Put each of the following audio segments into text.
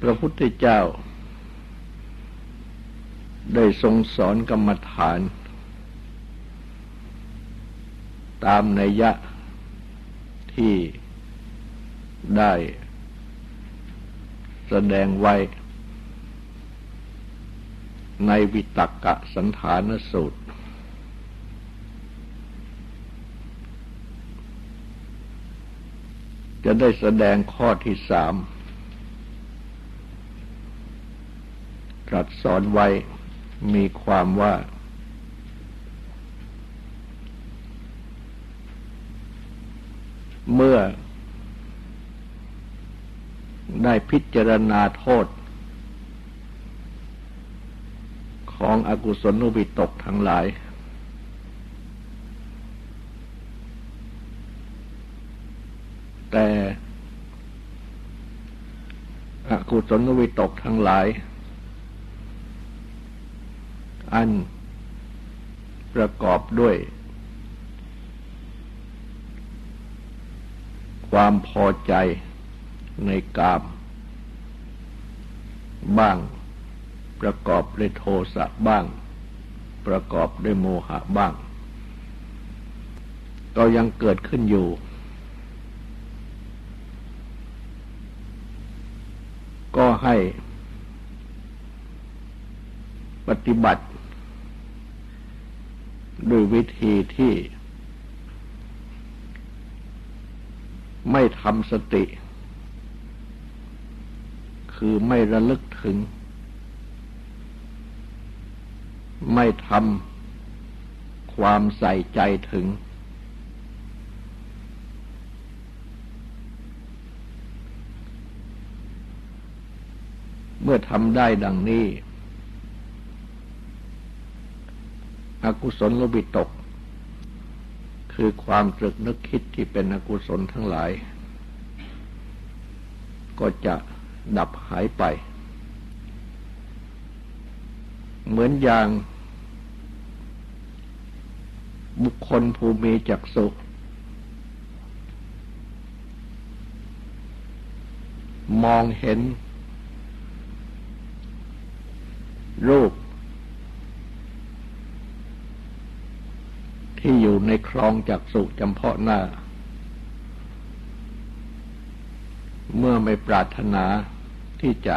พระพุทธเจ้า ได้ทรงสอนกรรมฐาน ตามนัยยะที่ได้แสดงไว้ ในวิตกกะสันฐานสูตร จะได้แสดงข้อที่สาม ตรัสสอนไว้มีความว่า เมื่อ ได้พิจารณาโทษ ของอกุศลนุบิตกทั้งหลาย แต่อกุศลนุบิตกทั้งหลาย อันประกอบด้วย ความพอใจในกาม บ้าง ประกอบด้วยโทสะบ้าง ประกอบด้วยโมหะบ้าง ก็ยังเกิดขึ้นอยู่ ก็ให้ปฏิบัติ วยวิธีที่ ไม่ทำสติ คือไม่ระลึกถึง ไม่ทำความใส่ใจถึง เมื่อทำได้ดังนี้ อกุศลลบิตก คือความตรึกนึกคิดที่เป็นอกุศลทั้งหลาย ก็จะดับหายไป เหมือนอย่าง บุคคลภูมิจักสุมองเห็น รูป ที่อยู่ในคลองจักสุจำเพาะหน้า เมื่อไม่ปรารถนาที่จะ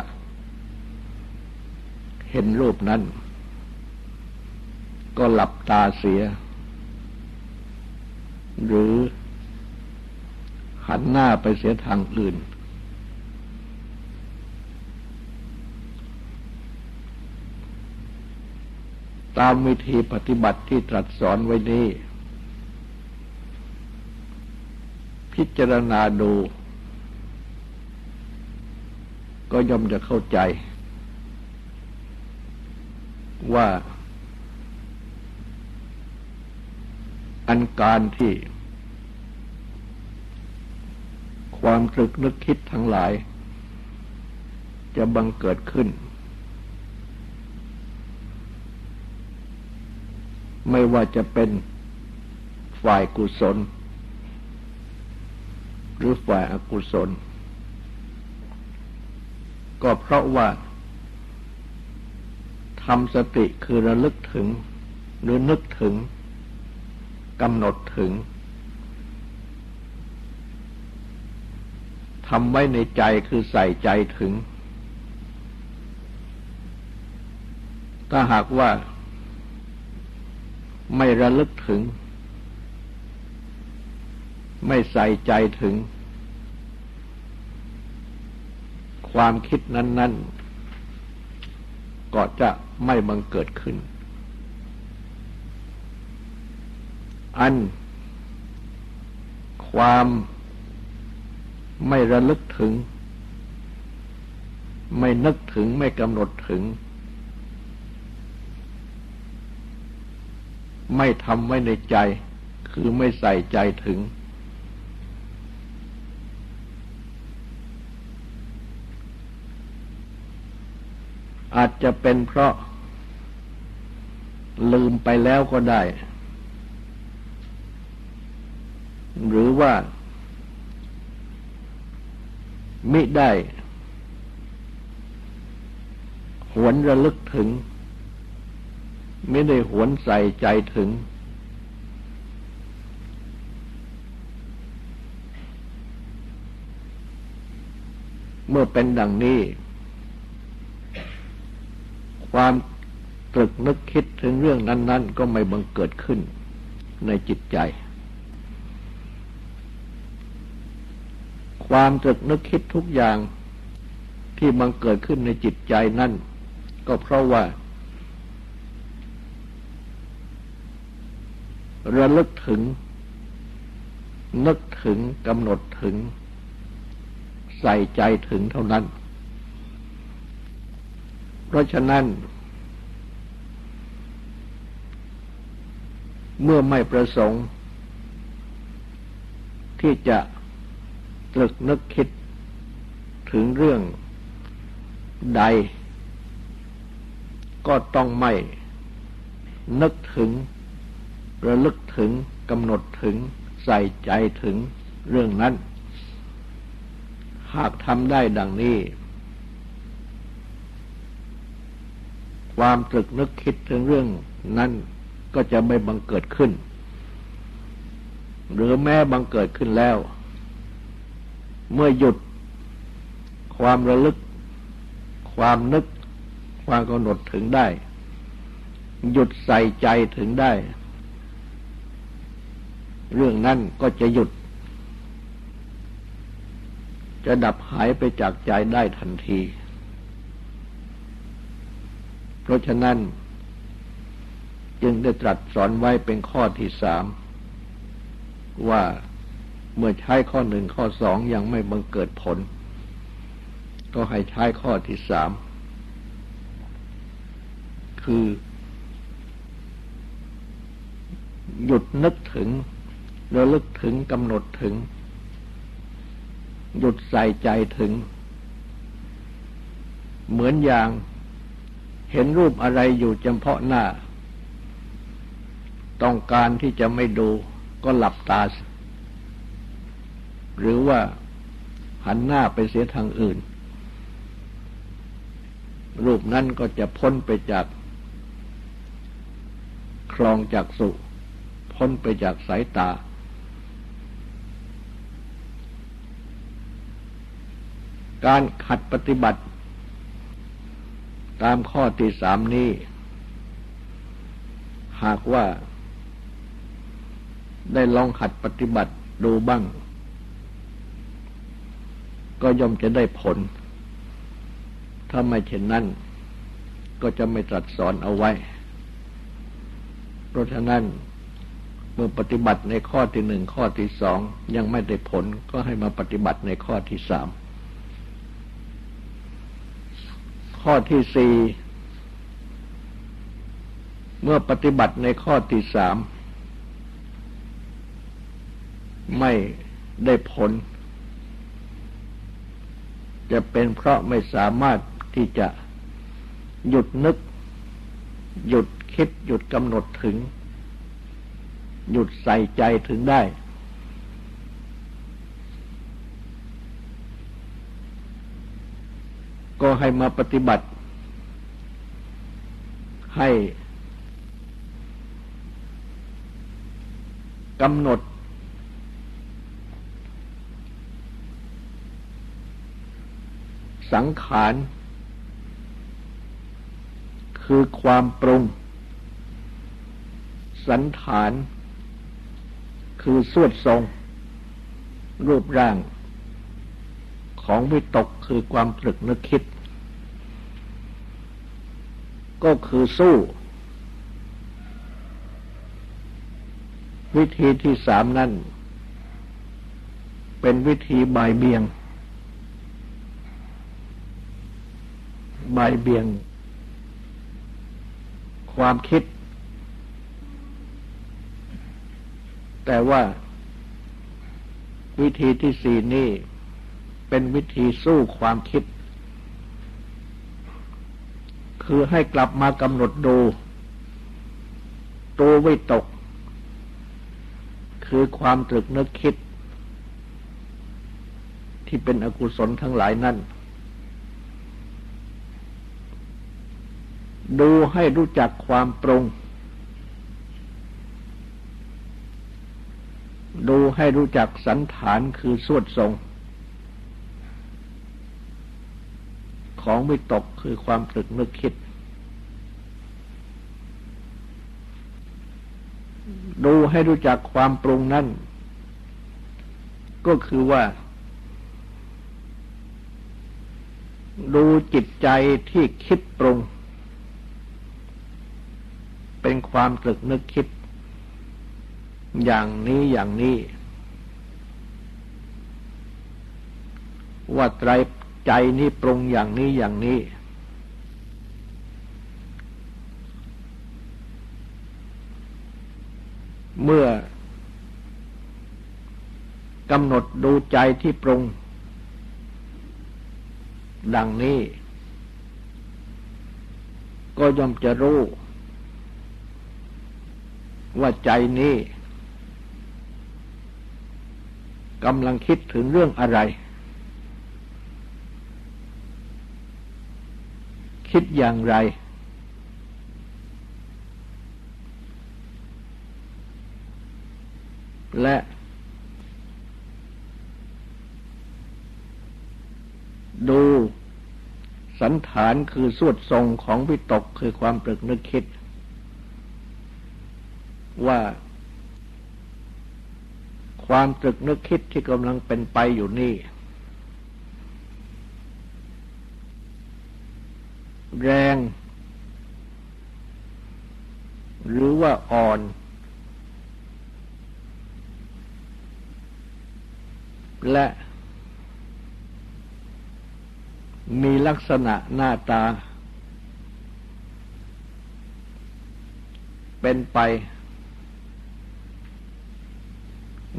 เห็นรูปนั้น ก็หลับตาเสีย หรือหันหน้าไปเสียทางอื่น ตามวิธีปฏิบัติที่ตรัสสอนไว้นี้ พิจารณาดู ก็ย่อมจะเข้าใจ ว่า อันการที่ ความตรึกนึกคิดทั้งหลาย จะบังเกิดขึ้น ไม่ว่าจะเป็นฝ่ายกุศล หรือฝ่ายอกุศล ก็เพราะว่าทำสติคือระลึกถึง หรือนึกถึงกำหนดถึงทำไว้ในใจคือใส่ใจถึง ถ้าหากว่า ไม่ระลึกถึง ไม่ใส่ใจถึง ความคิดนั้น ๆ ก็จะไม่บังเกิดขึ้น อัน ความไม่ระลึกถึง ไม่นึกถึงไม่กำหนดถึง ไม่ทำไว้ในใจ คือไม่ใส่ใจถึง อาจจะเป็นเพราะลืมไปแล้วก็ได้ หรือว่า มิได้ หวนระลึกถึง ไม่ได้หวนใส่ใจถึง เมื่อเป็นดังนี้ ความตรึกนึกคิดถึงเรื่องนั้น ๆ ก็ไม่บังเกิดขึ้นในจิตใจ ความตรึกนึกคิดทุกอย่างที่บังเกิดขึ้นในจิตใจนั่น ก็เพราะว่า ระลึกถึง นึกถึงกำหนดถึง ใส่ใจถึงเท่านั้น เพราะฉะนั้น เมื่อไม่ประสงค์ ที่จะตรึกนึกคิดถึงเรื่องใด ก็ต้องไม่นึกถึง ระลึกถึงกำหนดถึงใส่ใจถึงเรื่องนั้น หากทำได้ดังนี้ ความตรึกนึกคิดถึงเรื่องนั้นก็จะไม่บังเกิดขึ้น หรือแม้บังเกิดขึ้นแล้ว เมื่อหยุดความระลึก ความนึก ความกำหนดถึงได้ หยุดใส่ใจถึงได้ เรื่องนั้นก็จะหยุด จะดับหายไปจากใจได้ทันที เพราะฉะนั้น จึงได้ตรัสสอนไว้เป็นข้อที่สาม ว่าเมื่อใช้ข้อหนึ่งข้อสองยังไม่บังเกิดผล ก็ให้ใช้ข้อที่สาม คือ หยุดนึกถึง ระลึกถึงกำหนดถึง หยุดใส่ใจถึง เหมือนอย่างเห็นรูปอะไรอยู่เฉพาะหน้า ต้องการที่จะไม่ดูก็หลับตา หรือว่าหันหน้าไปเสียทางอื่น รูปนั้นก็จะพ้นไปจากคลองจากสุ พ้นไปจากสายตา การขัดปฏิบัติ ตามข้อที่สามนี้ หากว่า ได้ลองขัดปฏิบัติดูบ้าง ก็ย่อมจะได้ผล ถ้าไม่เช่นนั้น ก็จะไม่ตรัสสอนเอาไว้ เพราะฉะนั้นเมื่อปฏิบัติในข้อที่หนึ่งข้อที่สองยังไม่ได้ผลก็ให้มาปฏิบัติในข้อที่สาม ข้อที่สี่เมื่อปฏิบัติในข้อที่สามไม่ได้ผล จะเป็นเพราะไม่สามารถที่จะหยุดนึก หยุดคิดหยุดกำหนดถึง หยุดใส่ใจถึงได้ ก็ให้มาปฏิบัติ ให้กำหนด สังขาร คือความปรุง สันฐาน คือสวดทรง รูปร่างของวิตกคือความตรึกนึกคิด ก็คือสู้ วิธีที่สามนั่น เป็นวิธีบายเบียง บายเบียง ความคิด แต่ว่า วิธีที่สี่นี่เป็นวิธีสู้ความคิด คือให้กลับมากำหนดดู ตัววิตก คือความตรึกนึกคิด ที่เป็นอกุศลทั้งหลายนั่น ดูให้รู้จักความปรุง ดูให้รู้จักสันฐานคือสวดทรง ของวิตกคือความตรึกนึกคิด ดูให้รู้จักความปรุงนั่น ก็คือว่า ดูจิตใจที่คิดปรุง เป็นความตรึกนึกคิด อย่างนี้อย่างนี้ว่าไตร ใจนี้ปรุงอย่างนี้อย่างนี้ เมื่อกำหนดดูใจที่ปรุง ดังนี้ ก็ย่อมจะรู้ ว่าใจนี้กำลังคิดถึงเรื่องอะไร คิดอย่างไร และดูสันฐานคือสวดทรงของวิตกคือความตรึกนึกคิด ว่า ความตรึกนึกคิดที่กำลังเป็นไปอยู่นี่ แรง หรือว่าอ่อน และมีลักษณะหน้าตา เป็นไป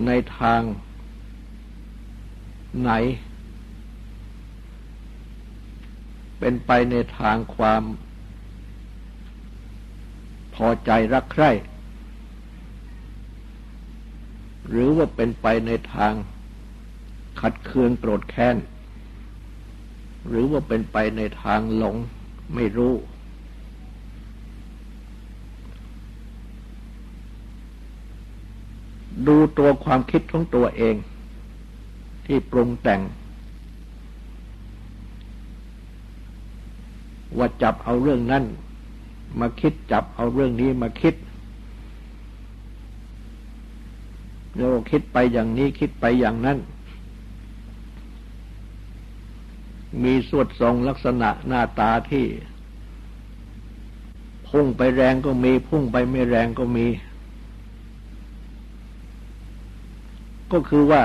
ในทางไหน เป็นไปในทางความพอใจรักใคร่ หรือว่าเป็นไปในทางขัดเคืองโกรธแค้น หรือว่าเป็นไปในทางหลงไม่รู้ ดูตัวความคิดของตัวเอง ที่ปรุงแต่ง ว่าจับเอาเรื่องนั้นมาคิดจับเอาเรื่องนี้มาคิดแล้วคิดไปอย่างนี้คิดไปอย่างนั้น มีสวดทรงลักษณะหน้าตาที่ พุ่งไปแรงก็มี พุ่งไปไม่แรงก็มี ก็คือว่า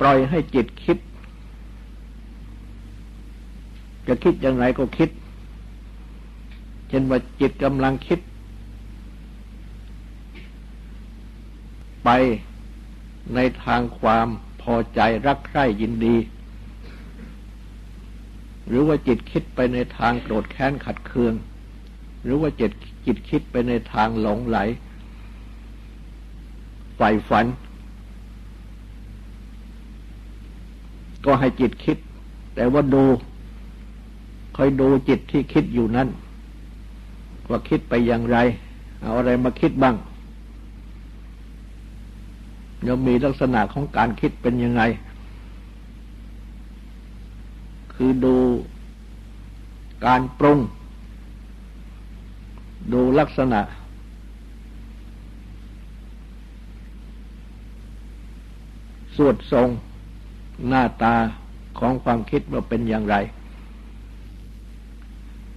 ปล่อยให้จิตคิด จะคิดอย่างไรก็คิด เช่นว่าจิตกำลังคิด ไปในทางความพอใจรักใคร่ยินดี หรือว่าจิตคิดไปในทางโกรธแค้นขัดเคือง หรือว่าจิตจิตคิดไปในทางหลงไหลใฝ่ฝัน ก็ให้จิตคิด แต่ว่าดู คอยดูจิตที่คิดอยู่นั้น ว่าคิดไปอย่างไร เอาอะไรมาคิดบ้างยังมีลักษณะของการคิดเป็นยังไง คือดูการปรุง ดูลักษณะ สวดทรงหน้าตาของความคิดว่าเป็นอย่างไร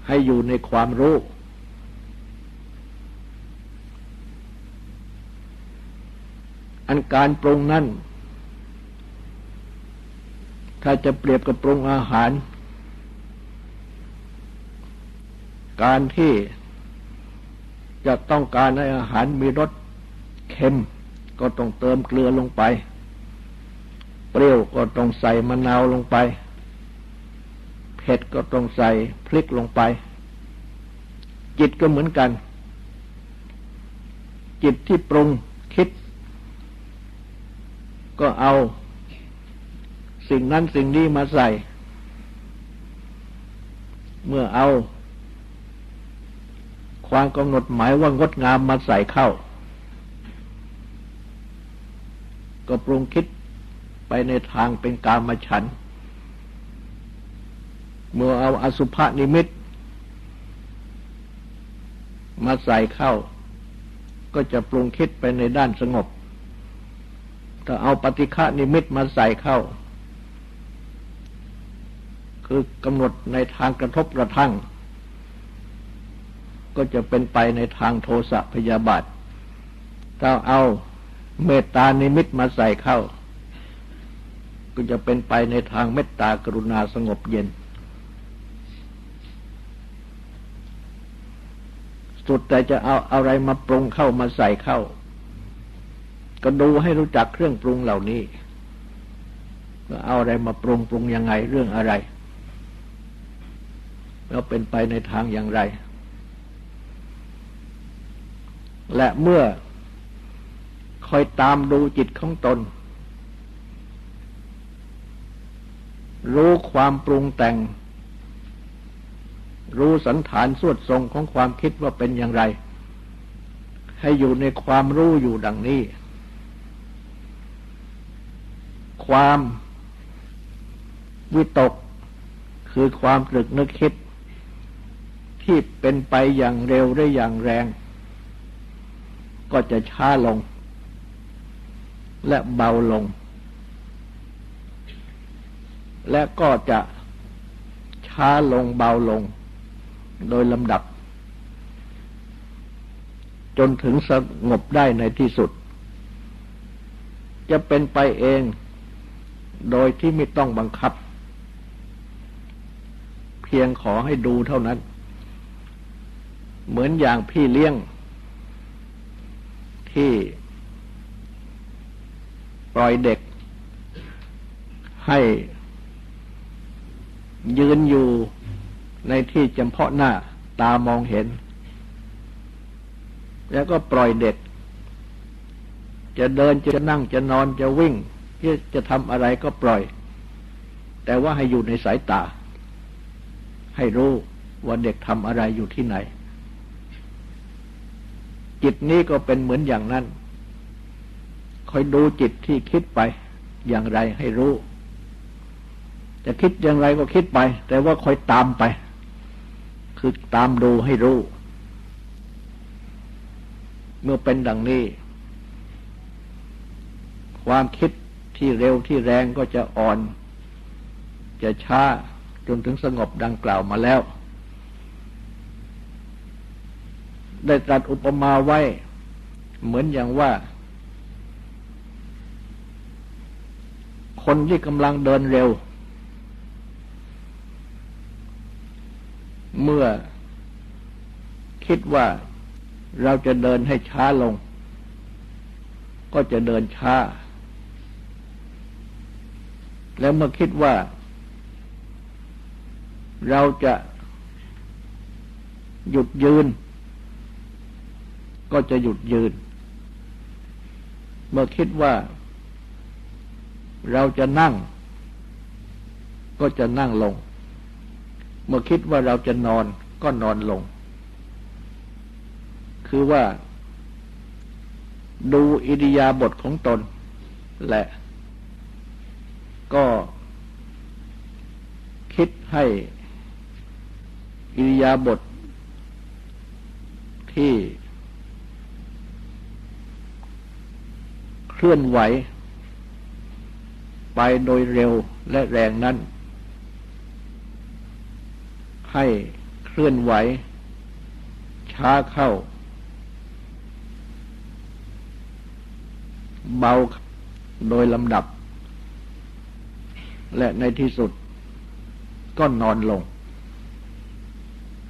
ให้อยู่ในความรู้ อันการปรุงนั้นถ้าจะเปรียบกับปรุงอาหาร การที่จะต้องการให้อาหารมีรสเค็ม ก็ต้องเติมเกลือลงไป เปรี้ยวก็ต้องใส่มะนาวลงไป เผ็ดก็ต้องใส่พริกลงไป จิตก็เหมือนกัน จิตที่ปรุงคิด ก็เอา สิ่งนั้นสิ่งนี้มาใส่ เมื่อเอา ความกำหนดหมายว่างดงามมาใส่เข้า ก็ปรุงคิดไปในทางเป็นกามฉัน เมื่อเอาอสุภนิมิต มาใส่เข้า ก็จะปรุงคิดไปในด้านสงบ ถ้าเอาปฏิฆานิมิตมาใส่เข้า คือกำหนดในทางกระทบกระทั่ง ก็จะเป็นไปในทางโทสะพยาบาท ถ้าเอาเมตตานิมิตมาใส่เข้า ก็จะเป็นไปในทางเมตตากรุณาสงบเย็น สุดแต่จะเอาอะไรมาปรุงเข้ามาใส่เข้า ก็ดูให้รู้จักเครื่องปรุงเหล่านี้เอาอะไรมาปรุงปรุงยังไงเรื่องอะไร แล้วเป็นไปในทางอย่างไร และเมื่อคอยตามดูจิตของตน รู้ความปรุงแต่ง รู้สันฐานสวดทรงของความคิดว่าเป็นอย่างไร ให้อยู่ในความรู้อยู่ดังนี้ ความวิตกคือความตรึกนึกคิด ที่เป็นไปอย่างเร็วได้อย่างแรง ก็จะช้าลง และเบาลง และก็จะช้าลงเบาลง โดยลำดับ จนถึงสงบได้ในที่สุด จะเป็นไปเองโดยที่ไม่ต้องบังคับ เพียงขอให้ดูเท่านั้น เหมือนอย่างพี่เลี้ยง ที่ปล่อยเด็ก ให้ยืนอยู่ ในที่จำเพาะหน้าตามองเห็น แล้วก็ปล่อยเด็กจะเดินจะนั่งจะนอนจะวิ่งจะจะทำอะไรก็ปล่อย แต่ว่าให้อยู่ในสายตา ให้รู้ว่าเด็กทำอะไรอยู่ที่ไหน จิตนี้ก็เป็นเหมือนอย่างนั้น คอยดูจิตที่คิดไปอย่างไรให้รู้ จะคิดอย่างไรก็คิดไป แต่ว่าคอยตามไป คือตามดูให้รู้ เมื่อเป็นดังนี้ ความคิดที่เร็วที่แรงก็จะอ่อน จะช้าจนถึงสงบดังกล่าวมาแล้ว ได้ตรัสอุปมาไว้ เหมือนอย่างว่า คนที่กำลังเดินเร็ว เมื่อคิดว่าเราจะเดินให้ช้าลง ก็จะเดินช้า แล้วเมื่อคิดว่า เราจะหยุดยืน ก็จะหยุดยืน เมื่อคิดว่า เราจะนั่ง ก็จะนั่งลง เมื่อคิดว่าเราจะนอนก็นอนลง คือว่า ดูอิริยาบถของตน และก็คิดให้อิริยาบถทที่เคลื่อนไหว ไปโดยเร็วและแรงนั้น ให้เคลื่อนไหว ช้าเข้า เบาโดยลำดับ และในที่สุดก็นอนลง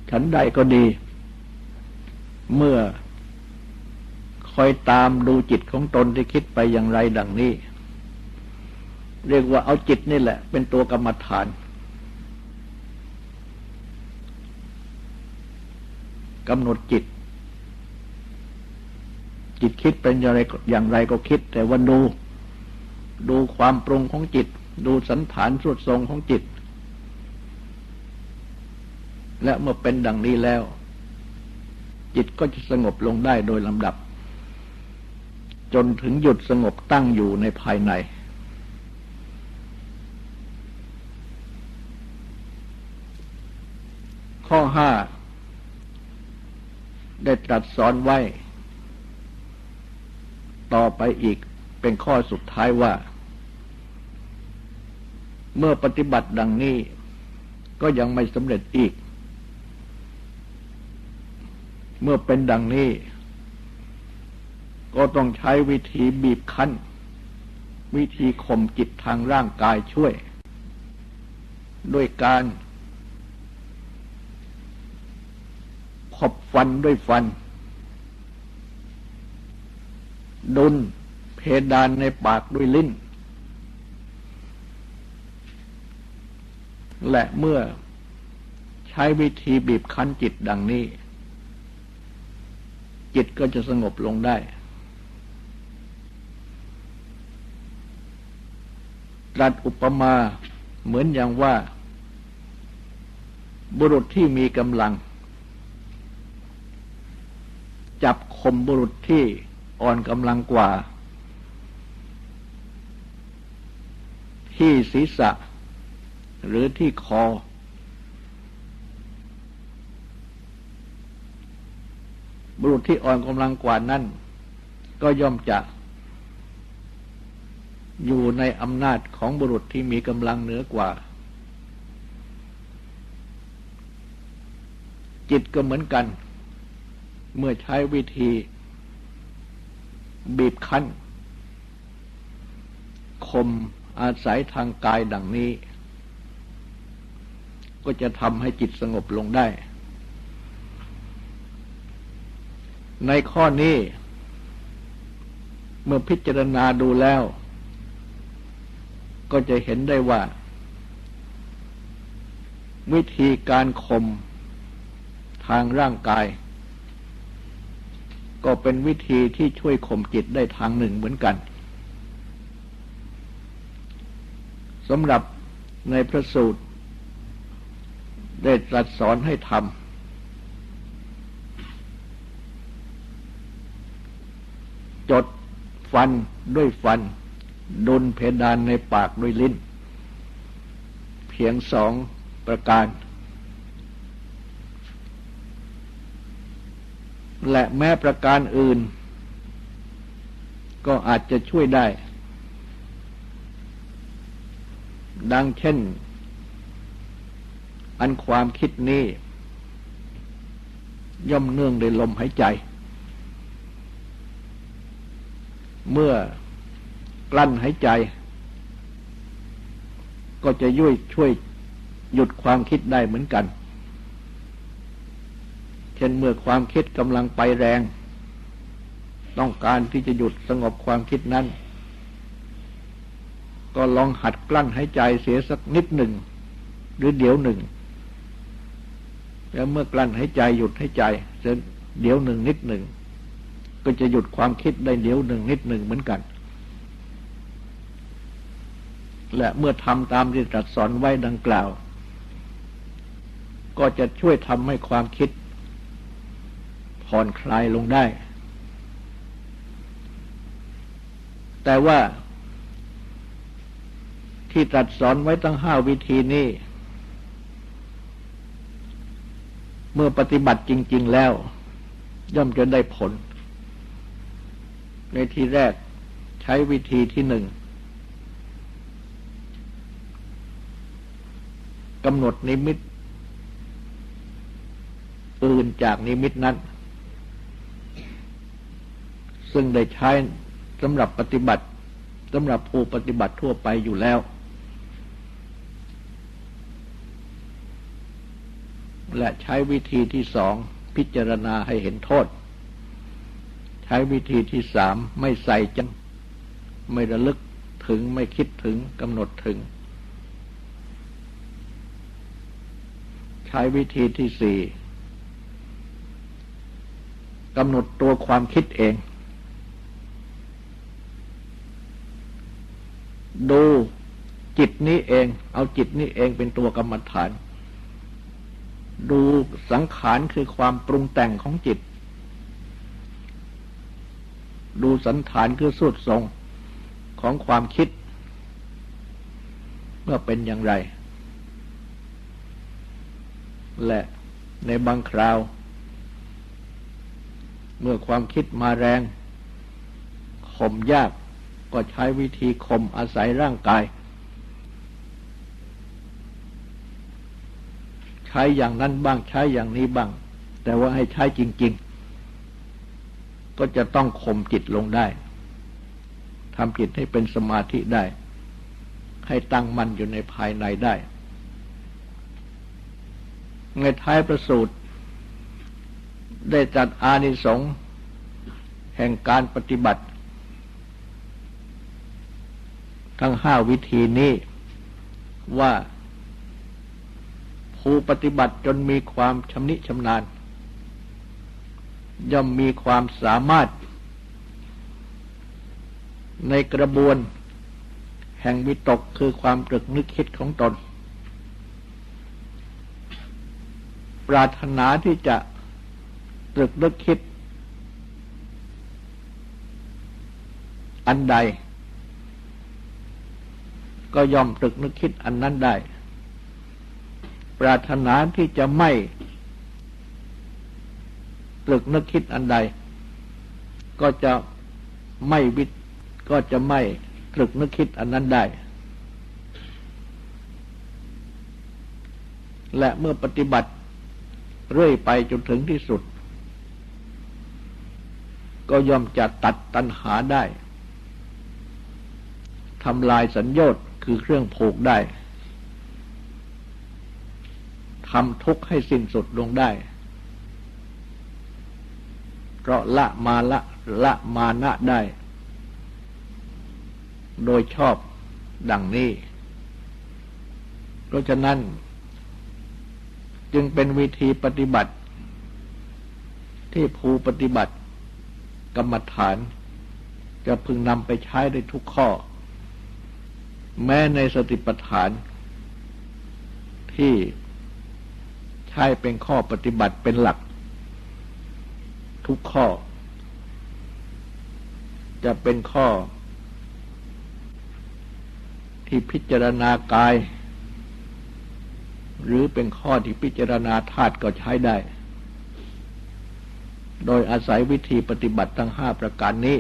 ฉันใดก็ดี เมื่อคอยตามดูจิตของตนที่คิดไปอย่างไรดังนี้ เรียกว่าเอาจิตนี่แหละ เป็นตัวกรรมฐาน กำหนดจิต จิตคิดเป็นอย่างไรอย่างไรก็คิด แต่ว่าดู ดูความปรุงของจิต ดูสันฐานสุดทรงของจิต และเมื่อเป็นดังนี้แล้ว จิตก็จะสงบลงได้โดยลำดับ จนถึงหยุดสงบตั้งอยู่ในภายในข้อห้า ได้ตรัสสอนไว้ ต่อไปอีกเป็นข้อสุดท้ายว่า เมื่อปฏิบัติดังนี้ ก็ยังไม่สำเร็จอีก เมื่อเป็นดังนี้ ก็ต้องใช้วิธีบีบคั้น วิธีข่มจิตทางร่างกายช่วย ด้วยการ ขบฟันด้วยฟัน ดุนเพดานในปากด้วยลิ้น และเมื่อใช้วิธีบีบคั้นจิตดังนี้ จิตก็จะสงบลงได้ ตรัสอุปมาเหมือนอย่างว่า บุรุษที่มีกำลัง จับคมบุรุษที่อ่อนกำลังกว่า ที่ศีรษะ หรือที่คอ บุรุษที่อ่อนกำลังกว่านั้นก็ย่อมจะอยู่ในอำนาจของบุรุษที่มีกำลังเหนือกว่า จิตก็เหมือนกัน เมื่อใช้วิธีบีบคั้นคมอาศัยทางกายดังนี้ ก็จะทำให้จิตสงบลงได้ ในข้อนี้ เมื่อพิจารณาดูแล้ว ก็จะเห็นได้ว่า วิธีการคมทางร่างกาย ก็เป็นวิธีที่ช่วยข่มจิตได้ทางหนึ่งเหมือนกันสำหรับในพระสูตร ได้ตรัสสอนให้ทำจดฟันด้วยฟัน ดุลเพดานในปากด้วยลิ้น เพียงสองประการ และแม้ประการอื่น ก็อาจจะช่วยได้ ดังเช่น อันความคิดนี้ ย่อมเนื่องในลมหายใจ เมื่อกลั้นหายใจ ก็จะยุ่ยช่วยหยุดความคิดได้เหมือนกัน เช่นเมื่อความคิดกำลังไปแรง ต้องการที่จะหยุดสงบความคิดนั้น ก็ลองหัดกลั้นหายใจเสียสักนิดหนึ่ง หรือเดี๋ยวหนึ่ง แล้วเมื่อกลั้นหายใจหยุดหายใจเสียเดี๋ยวหนึ่งนิดหนึ่ง ก็จะหยุดความคิดได้เดี๋ยวหนึ่งนิดหนึ่งเหมือนกัน และเมื่อทำตามที่ตรัสสอนไว้ดังกล่าว ก็จะช่วยทำให้ความคิด ผ่อนคลายลงได้ แต่ว่าที่ตรัสสอนไว้ตั้งห้าวิธีนี้ เมื่อปฏิบัติจริง ๆแล้ว ย่อมจะได้ผล ในที่แรกใช้วิธีที่หนึ่งกำหนดนิมิตอื่นจากนิมิตนั้น ซึ่งได้ใช้สำหรับปฏิบัติสำหรับผู้ปฏิบัติทั่วไปอยู่แล้ว และใช้วิธีที่สองพิจารณาให้เห็นโทษ ใช้วิธีที่สามไม่ใส่จัง ไม่ระลึกถึงไม่คิดถึงกำหนดถึง ใช้วิธีที่สี่กำหนดตัวความคิดเอง ดูจิตนี้เอง เอาจิตนี้เองเป็นตัวกรรมฐาน ดูสังขารคือความปรุงแต่งของจิต ดูสันฐานคือสุดทรงของความคิด เมื่อเป็นอย่างไร และในบางคราว เมื่อความคิดมาแรงข่มยาก ก็ใช้วิธีข่มอาศัยร่างกาย ใช้อย่างนั้นบ้างใช้อย่างนี้บ้าง แต่ว่าให้ใช้จริง ๆ ก็จะต้องข่มจิตลงได้ทำจิตให้เป็นสมาธิได้ ให้ตั้งมั่นอยู่ในภายในได้ ในท้ายประสูตร ได้จัดอานิสงส์แห่งการปฏิบัติ ทั้งห้าวิธีนี้ว่าผู้ปฏิบัติจนมีความชำนิชำนาญ ย่อมมีความสามารถ ในกระบวน แห่งวิตกคือความตรึกนึกคิดของตน ปรารถนาที่จะตรึกนึกคิด อันใด ก็ยอมตรึกนึกคิดอันนั้นได้ ปรารถนาที่จะไม่ตรึกนึกคิดอันใด ก็จะไม่วิก็จะไม่ตรึกนึกคิดอันนั้นได้ และเมื่อปฏิบัติเรื่อยไปจนถึงที่สุด ก็ย่อมจะตัดตัณหาได้ทำลายสัญญต์ คือเครื่องผูกได้ทำทุกข์ให้สิ้นสุดลงได้ เพราะละมาละละมานะได้ โดยชอบดังนี้ เพราะฉะนั้น จึงเป็นวิธีปฏิบัติ ที่ผู้ปฏิบัติ กรรมฐาน จะพึงนำไปใช้ได้ทุกข้อ แม้ในสติปัฏฐาน ที่ใช้เป็นข้อปฏิบัติเป็นหลัก ทุกข้อ จะเป็นข้อ ที่พิจารณากาย หรือเป็นข้อที่พิจารณาธาตุก็ใช้ได้ โดยอาศัยวิธีปฏิบัติทั้งห้าประการนี้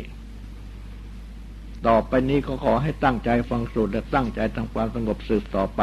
ต่อไปนี้ก็ขอให้ตั้งใจฟังสูตรและตั้งใจทำความสงบสืบต่อไป